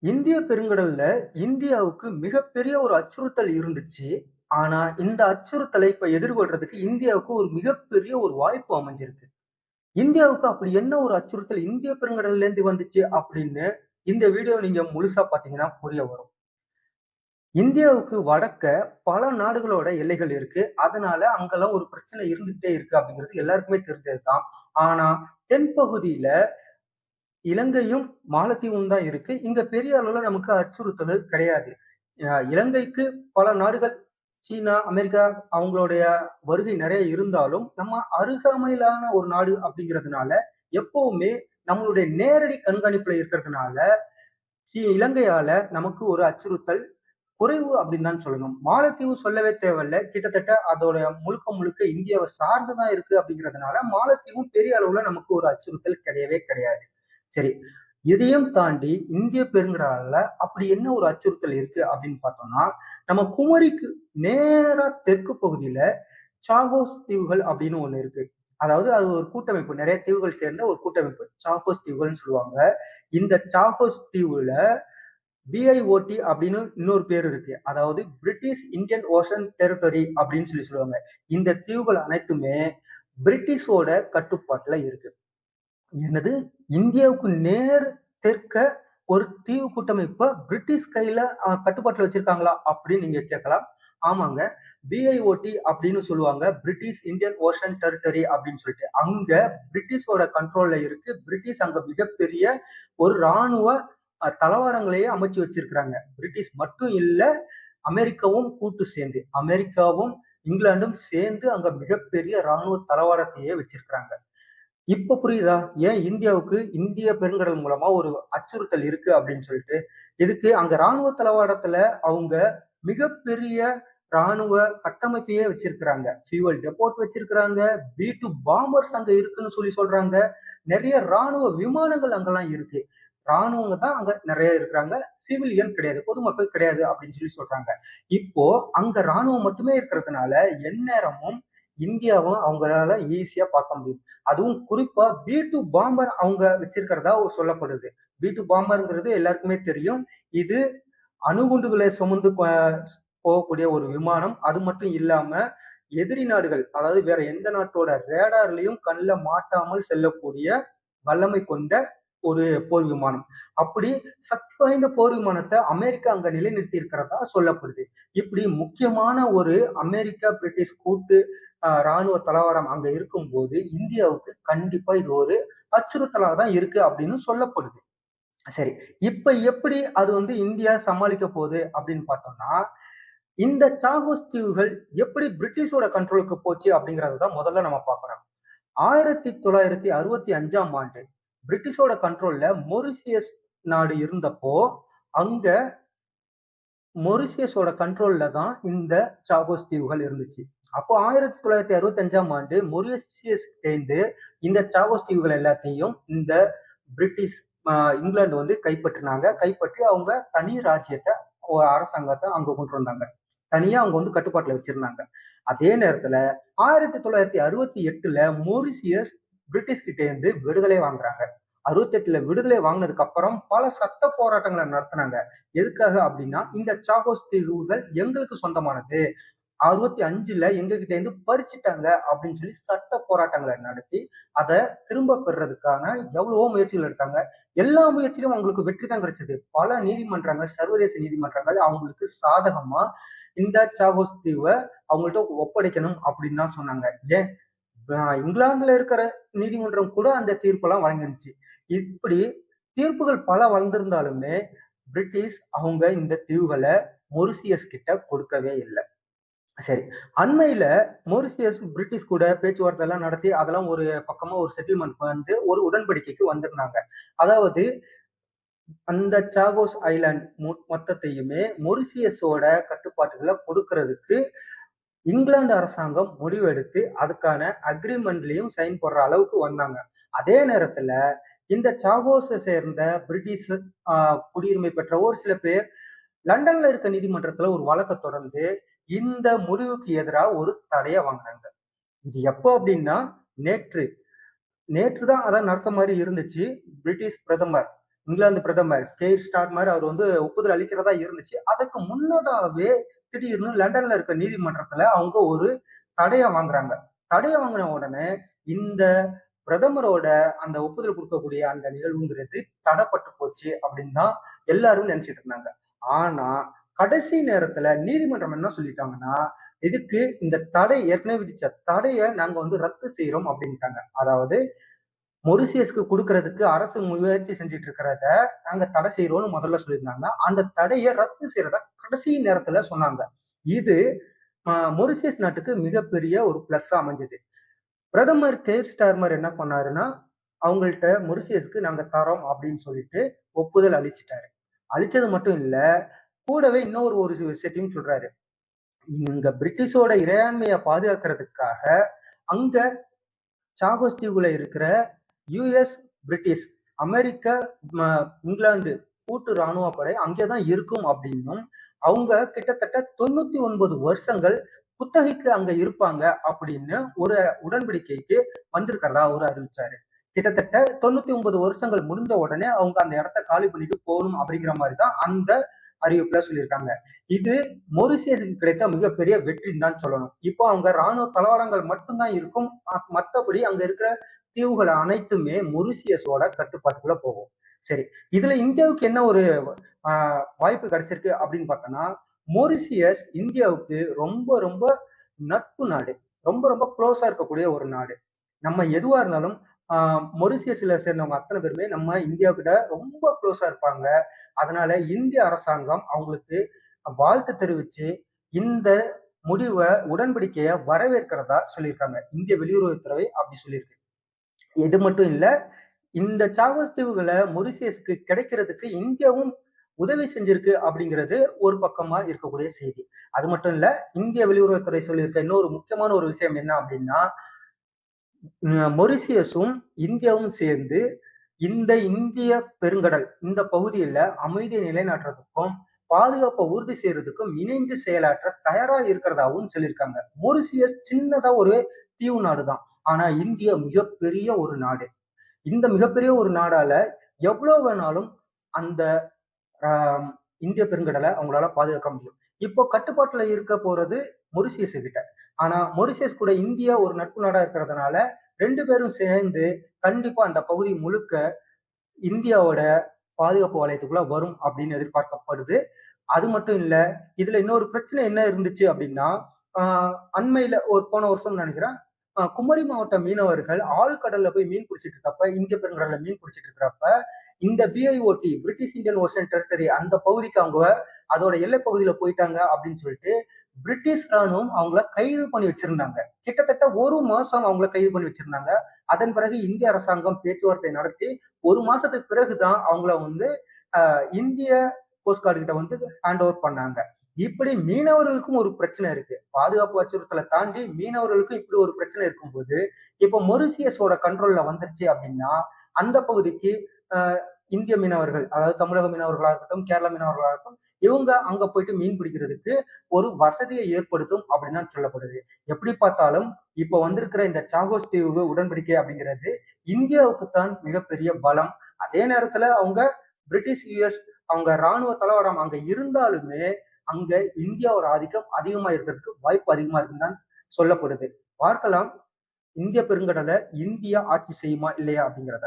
இந்திய பெருங்கடல்ல இந்தியாவுக்கு மிகப்பெரிய ஒரு அச்சுறுத்தல் இருந்துச்சு. ஆனா, இந்த அச்சுறுத்தலை இப்ப எதிர்கொள்றதுக்கு இந்தியாவுக்கு ஒரு மிகப்பெரிய ஒரு வாய்ப்பு அமைஞ்சிருக்கு. இந்தியாவுக்கு அப்படி என்ன ஒரு அச்சுறுத்தல் இந்திய பெருங்கடல்ல இருந்து வந்துச்சு அப்படின்னு இந்த வீடியோ நீங்க முழுசா பார்த்தீங்கன்னா புரிய வரும். இந்தியாவுக்கு வடக்க பல நாடுகளோட எல்லைகள் இருக்கு. அதனால அங்கெல்லாம் ஒரு பிரச்சனை இருந்துகிட்டே இருக்கு அப்படிங்கிறது எல்லாருக்குமே தெரிஞ்சதுதான். ஆனா, தென்பகுதியில இலங்கையும், மாலத்தீவும் தான் இருக்கு. இங்க பெரிய அளவுல நமக்கு அச்சுறுத்தல் கிடையாது. இலங்கைக்கு பல நாடுகள் சீனா, அமெரிக்கா அவங்களுடைய வருகை நிறைய இருந்தாலும், நம்ம அருகாமையிலான ஒரு நாடு அப்படிங்கிறதுனால, எப்பவுமே நம்மளுடைய நேரடி கண்காணிப்புல இருக்கிறதுனால, இலங்கையால நமக்கு ஒரு அச்சுறுத்தல் குறைவு அப்படின்னு தான் சொல்லணும். மாலத்தீவு சொல்லவே தேவையில்ல. கிட்டத்தட்ட அதோட முழுக்க முழுக்க இந்தியாவை சார்ந்து தான் இருக்கு அப்படிங்கிறதுனால, மாலத்தீவும் பெரிய அளவுல நமக்கு ஒரு அச்சுறுத்தல் கிடையவே கிடையாது. சரி. இதையும் தாண்டி இந்திய பெருங்கடல்ல அப்படி என்ன ஒரு அச்சுறுத்தல் இருக்கு அப்படின்னு பார்த்தோம்னா, நம்ம குமரிக்கு நேரா தெற்கு பகுதியில சாகோஸ் தீவுகள் அப்படின்னு ஒண்ணு இருக்கு. அதாவது அது ஒரு கூட்டமைப்பு. நிறைய தீவுகள் சேர்ந்த ஒரு கூட்டமைப்பு. சாகோஸ் தீவுகள்னு சொல்லுவாங்க. இந்த சாகோஸ் தீவுல பிஐஓடி அப்படின்னு இன்னொரு பேர் இருக்கு. அதாவது பிரிட்டிஷ் இந்தியன் ஓஷன் டெரிட்டரி அப்படின்னு சொல்லி சொல்லுவாங்க. இந்த தீவுகள் அனைத்துமே பிரிட்டிஷோட கட்டுப்பாட்டுல இருக்கு. என்னது? இந்தியாவுக்கு நேர் தெற்க ஒரு தீவு கூட்டமைப்ப பிரிட்டிஷ் கையில கட்டுப்பாட்டில் கட்டுப்பாட்டுல வச்சிருக்காங்களா? அப்படின்னு நீங்க கேட்கலாம். ஆமாங்க. பிஐஓடி அப்படின்னு சொல்லுவாங்க. பிரிட்டிஷ் இந்தியன் ஓஷன் டெரிட்டரி அப்படின்னு சொல்லிட்டு. அங்க பிரிட்டிஷோட கண்ட்ரோல்ல இருக்கு. பிரிட்டிஷ் அங்க மிகப்பெரிய ஒரு ராணுவ தலவாரங்களையே அமைச்சு வச்சிருக்கிறாங்க. பிரிட்டிஷ் மட்டும் இல்ல, அமெரிக்காவும் கூட்டு சேர்ந்து. அமெரிக்காவும், இங்கிலாந்தும் சேர்ந்து அங்க மிகப்பெரிய ராணுவ தலவாரத்தையே வச்சிருக்கிறாங்க. இப்ப புரியுதா? ஏன் இந்தியாவுக்கு இந்திய பெருங்கடல் மூலமா ஒரு அச்சுறுத்தல் இருக்கு அப்படின்னு சொல்லிட்டு. இதுக்கு அங்க ராணுவ தளவாடத்துல அவங்க மிகப்பெரிய ராணுவ கட்டமைப்பையே வச்சிருக்கிறாங்க. ஃபியூவல் டெப்போட் வச்சிருக்கிறாங்க. பி டு பாம்பர்ஸ் அங்க இருக்குன்னு சொல்லி சொல்றாங்க. நிறைய ராணுவ விமானங்கள் அங்கெல்லாம் இருக்கு. ராணுவங்க தான் அங்க நிறைய இருக்கிறாங்க. சிவிலியன் கிடையாது. பொதுமக்கள் கிடையாது அப்படின்னு சொல்லி சொல்றாங்க. இப்போ அங்க ராணுவம் மட்டுமே இருக்கிறதுனால, எந்நேரமும் இந்தியாவும் அவங்களால ஈஸியா பார்க்க முடியும். அதுவும் குறிப்பா பி-2 பாம்பர் அவங்க வச்சிருக்கிறதா சொல்லப்படுது. பி-2 பாம்பர்ங்கிறது எல்லாருக்குமே தெரியும். இது அணுகுண்டுகளை சுமந்து போகக்கூடிய ஒரு விமானம். அது மட்டும் இல்லாம, எதிரி நாடுகள் அதாவது வேற எந்த நாட்டோட ரேடார்லயும் கண்ணில் மாட்டாமல் செல்லக்கூடிய வல்லமை கொண்ட ஒரு போர் விமானம். அப்படி சக்தி வாய்ந்த போர் விமானத்தை அமெரிக்கா அங்க நிலைநிறுத்தி இருக்கிறதா சொல்லப்படுது. இப்படி முக்கியமான ஒரு அமெரிக்கா, பிரிட்டிஷ் கூட்டு ராணுவ தளவாடம் அங்க இருக்கும்போது, இந்தியாவுக்கு கண்டிப்பா இது ஒரு அச்சுறுத்தலாக தான் இருக்கு அப்படின்னு சொல்லப்படுது. சரி. இப்ப எப்படி அது வந்து இந்தியா சமாளிக்க போகுது அப்படின்னு பார்த்தோம்னா, இந்த சாகோஸ் தீவுகள் எப்படி பிரிட்டிஷோட கண்ட்ரோலுக்கு போச்சு அப்படிங்கிறத தான் முதல்ல நம்ம பார்க்கணும். 1965ஆம் ஆண்டு பிரிட்டிஷோட கண்ட்ரோல்ல மொரிசியஸ் நாடு இருந்தப்போ, அங்க மொரிசியஸோட கண்ட்ரோல்ல தான் இந்த சாகோஸ் தீவுகள் இருந்துச்சு. அப்போ 1965ஆம் ஆண்டு மொரிஷியஸ் சேர்ந்து இந்த சாகோஸ் தீவுகள் எல்லாத்தையும் இந்த பிரிட்டிஷ் இங்கிலாந்து வந்து கைப்பற்றினாங்க. கைப்பற்றி அவங்க தனி ராஜ்யத்தை அரசாங்கத்தை அங்க கொண்டு வந்தாங்க. தனியா அவங்க வந்து கட்டுப்பாட்டுல வச்சிருந்தாங்க. அதே நேரத்துல ஆயிரத்தி தொள்ளாயிரத்தி அறுபத்தி எட்டுல மொரிசியஸ் பிரிட்டிஷ் கிட்டேருந்து விடுதலை வாங்குறாங்க. 68ல விடுதலை வாங்குனதுக்கு அப்புறம் பல சட்ட போராட்டங்களை நடத்தினாங்க எதுக்காக அப்படின்னா, இந்த சாகோஸ் தீவுகள் எங்களுக்கு சொந்தமானது. 65ல எங்க கிட்ட இருந்து பறிச்சுட்டாங்க அப்படின்னு சொல்லி சட்ட போராட்டங்களை நடத்தி, அதை திரும்ப பெறுறதுக்கான எவ்வளவோ முயற்சிகள் எடுத்தாங்க. எல்லா முயற்சியிலும் அவங்களுக்கு வெற்றி தான் கிடைச்சது. பல நீதிமன்றங்கள், சர்வதேச நீதிமன்றங்கள் அவங்களுக்கு சாதகமா இந்த சாகோஸ் தீவை அவங்கள்ட்ட ஒப்படைக்கணும் அப்படின்னு தான் சொன்னாங்க. ஏன் இங்கிலாந்துல இருக்கிற நீதிமன்றம் கூட அந்த தீர்ப்பெல்லாம் வழங்கிருந்துச்சு. இப்படி தீர்ப்புகள் பல வளர்ந்திருந்தாலுமே பிரிட்டிஷ் அவங்க இந்த தீவுகளை மொரிசியஸ் கிட்ட கொடுக்கவே இல்லை சரி. அண்மையில மொரிசியஸ் பிரிட்டிஷ் கூட பேச்சுவார்த்தை எல்லாம் நடத்தி, அதெல்லாம் ஒரு பக்கமா ஒரு செட்டில்மெண்ட் வந்து ஒரு உடன்படிக்கைக்கு வந்திருந்தாங்க. அதாவது அந்த சாகோஸ் ஐலேண்ட் மொ மொத்தத்தையுமே மொரிசியஸோட கட்டுப்பாட்டுகளை கொடுக்கறதுக்கு இங்கிலாந்து அரசாங்கம் முடிவெடுத்து, அதுக்கான அக்ரிமெண்ட்லயும் சைன் போடுற அளவுக்கு வந்தாங்க. அதே நேரத்துல இந்த சாகோஸை சேர்ந்த பிரிட்டிஷ் குடியுரிமை பெற்ற ஒரு சில பேர் லண்டன்ல இருக்க நீதிமன்றத்துல ஒரு வழக்க தொடர்ந்து இந்த முடிவுக்கு எதிரா ஒரு தடையை வாங்குனாங்க. இது எப்போ அப்படின்னா, நேற்று. நேற்று தான் அதான் நடத்த மாதிரி இருந்துச்சு. பிரிட்டிஷ் பிரதமர் இங்கிலாந்து பிரதமர் கேர் மாதிரி அவர் வந்து ஒப்புதல் அளிக்கிறதா இருந்துச்சு அதற்கு முன்னதாகவே திடீர்னு லண்டன்ல இருக்க நீதிமன்றத்துல அவங்க ஒரு தடையை வாங்குறாங்க தடையை வாங்கின உடனே இந்த பிரதமரோட அந்த ஒப்புதல் கொடுக்கக்கூடிய அந்த நிகழ்வுங்கிறது தடைப்பட்டு போச்சு அப்படின்னு தான் எல்லாரும் நினைச்சிட்டு இருந்தாங்க ஆனா கடைசி நேரத்துல நீதிமன்றம் என்ன சொல்லிட்டாங்கன்னா இதுக்கு இந்த தடை ஏற்கனவே விதிச்ச தடையை நாங்க வந்து ரத்து செய்யறோம் அப்படின்ட்டாங்க. அதாவது மொரிசியஸ்க்கு கொடுக்கறதுக்கு அரசு முயற்சி செஞ்சுட்டு இருக்கிறத நாங்க தடை செய்யறோம்னு முதல்ல சொல்லியிருந்தாங்க. அந்த தடையை ரத்து செய்யறத கடைசி நேரத்துல சொன்னாங்க. இது மொரிசியஸ் நாட்டுக்கு மிகப்பெரிய ஒரு பிளஸ் அமைஞ்சது. பிரதமர் கேர் ஸ்டார்மர் என்ன பண்ணாருன்னா அவங்கள்ட்ட மொரிசியஸ்க்கு நாங்க தரோம் அப்படின்னு சொல்லிட்டு ஒப்புதல் அளிச்சிட்டாரு. அழிச்சது மட்டும் இல்ல கூடவே இன்னொரு ஒரு விஷயத்தையும் சொல்றாரு. இங்க பிரிட்டிஷோட இறையாண்மையை பாதுகாக்கிறதுக்காக அங்க சாகோஸ் தீவுல இருக்கிற யுஎஸ் பிரிட்டிஷ் அமெரிக்க இங்கிலாந்து கூட்டு ராணுவ படை அங்கேதான் இருக்கும் அப்படின்னும் அவங்க கிட்டத்தட்ட தொண்ணூத்தி ஒன்பது வருஷங்கள் குத்தகைக்கு அங்க இருப்பாங்க அப்படின்னு ஒரு உடன்படிக்கைக்கு வந்திருக்கிறதா அவர் அறிவிச்சாரு. கிட்டத்தட்ட தொண்ணூத்தி ஒன்பது வருஷங்கள் முடிஞ்ச உடனே அவங்க அந்த இடத்த காலி பண்ணிட்டு போகணும் அப்படிங்கிற மாதிரி தான் அந்த அறிவிப்புல சொல்லியிருக்காங்க. இது மொரிசியஸுக்கு கிடைத்த மிகப்பெரிய வெற்றின்னு தான் சொல்லணும். இப்போ அவங்க ராணுவ தளவாடங்கள் மட்டும்தான் இருக்கும். மற்றபடி அங்க இருக்கிற தீவுகள் அனைத்துமே மொரிசியஸோட கட்டுப்பாட்டுக்குள்ள போகும். சரி இதுல இந்தியாவுக்கு என்ன ஒரு வாய்ப்பு கிடைச்சிருக்கு அப்படின்னு பார்த்தோம்னா மொரிசியஸ் இந்தியாவுக்கு ரொம்ப ரொம்ப நட்பு நாடு. ரொம்ப ரொம்ப க்ளோஸா இருக்கக்கூடிய ஒரு நாடு. நம்ம எதுவா இருந்தாலும் மொரிசியஸ்ல சேர்ந்தவங்க அத்தனை பேருமே நம்ம இந்தியா கிட்ட ரொம்ப க்ளோஸா இருப்பாங்க. அதனால இந்திய அரசாங்கம் அவங்களுக்கு வாழ்த்து தெரிவிச்சு இந்த முடிவை உடன்படிக்கையை வரவேற்கிறதா சொல்லியிருக்காங்க. இந்திய வெளியுறவுத்துறை அப்படி சொல்லியிருக்கு. இது மட்டும் இல்ல இந்த சாகோஸ் தீவுகளை மொரிசியஸ்க்கு கிடைக்கிறதுக்கு இந்தியாவும் உதவி செஞ்சிருக்கு அப்படிங்கிறது ஒரு பக்கமா இருக்கக்கூடிய செய்தி. அது மட்டும் இல்ல இந்திய வெளியுறவுத்துறை சொல்லியிருக்க இன்னொரு முக்கியமான ஒரு விஷயம் என்ன அப்படின்னா மொரிசியஸும் இந்தியாவும் சேர்ந்து இந்த இந்திய பெருங்கடல் இந்த பகுதியில அமைதியை நிலைநாட்டுறதுக்கும் பாதுகாப்பை உறுதி செய்யறதுக்கும் இணைந்து செயலாற்ற தயாரா இருக்கிறதாவும் சொல்லியிருக்காங்க. மொரிசியஸ் சின்னதா ஒரு தீவு நாடுதான். ஆனா இந்தியா மிகப்பெரிய ஒரு நாடு. இந்த மிகப்பெரிய ஒரு நாடால எவ்வளவு வேணாலும் அந்த ஆஹ், இந்திய பெருங்கடலை அவங்களால பாதுகாக்க முடியும். இப்போ கட்டுப்பாட்டுல இருக்க போறது மொரிசியஸ் கிட்ட. ஆனா மொரிசியஸ் கூட இந்தியா ஒரு நட்பு நாடா இருக்கிறதுனால ரெண்டு பேரும் சேர்ந்து கண்டிப்பா அந்த பகுதி முழுக்க இந்தியாவோட பாதுகாப்பு வலயத்துக்குள்ள வரும் அப்படின்னு எதிர்பார்க்கப்படுது. அது மட்டும் இல்ல இதுல இன்னொரு பிரச்சனை என்ன இருந்துச்சு அப்படின்னா அண்மையில ஒரு போன வருஷம் நினைக்கிறேன் குமரி மாவட்ட மீனவர்கள் ஆழ்கடல்ல போய் மீன் பிடிச்சிட்டு இருக்கப்ப இந்திய பெருங்கடல்ல மீன் பிடிச்சிட்டு இருக்கிறப்ப இந்த BIOT British Indian Ocean Territory அந்த பகுதிக்கு அவங்க அதோட எல்லை பகுதியில போயிட்டாங்க அப்படின்னு சொல்லிட்டு பிரிட்டிஷ் ராணுவம் அவங்கள கைது பண்ணி வச்சிருந்தாங்க. கிட்டத்தட்ட ஒரு மாசம் அவங்கள கைது பண்ணி வச்சிருந்தாங்க. அதன் பிறகு இந்திய அரசாங்கம் பேச்சுவார்த்தை நடத்தி ஒரு மாசத்துக்கு பிறகுதான் அவங்கள வந்து இந்திய கோஸ்ட் கார்டு கிட்ட வந்து ஹேண்ட் ஓவர் பண்ணாங்க. இப்படி மீனவர்களுக்கும் ஒரு பிரச்சனை இருக்கு. பாதுகாப்பு அச்சுறுத்தலை தாண்டி மீனவர்களுக்கும் இப்படி ஒரு பிரச்சனை இருக்கும்போது இப்போ மொரிசியஸோட கண்ட்ரோல்ல வந்துருச்சு அப்படின்னா அந்த பகுதிக்கு இந்திய மீனவர்கள் அதாவது தமிழக மீனவர்களா இருக்கட்டும் கேரள மீனவர்களா இருக்கட்டும் இவங்க அங்க போயிட்டு மீன் பிடிக்கிறதுக்கு ஒரு வசதியை ஏற்படுத்தும் அப்படின்னு தான் சொல்லப்படுது. எப்படி பார்த்தாலும் இப்ப வந்திருக்கிற இந்த சாகோஸ் தீவு உடன்படிக்கை அப்படிங்கிறது இந்தியாவுக்கு தான் மிகப்பெரிய பலம். அதே நேரத்துல அவங்க பிரிட்டிஷ் யூஎஸ் அவங்க ராணுவ தளவாடம் அங்க இருந்தாலுமே அங்க இந்தியாவோட ஆதிக்கம் அதிகமா இருக்கிறதுக்கு வாய்ப்பு அதிகமா இருக்குன்னு தான் சொல்லப்படுது. பார்க்கலாம் இந்திய பெருங்கடலை இந்தியா ஆட்சி செய்யுமா இல்லையா அப்படிங்கிறத.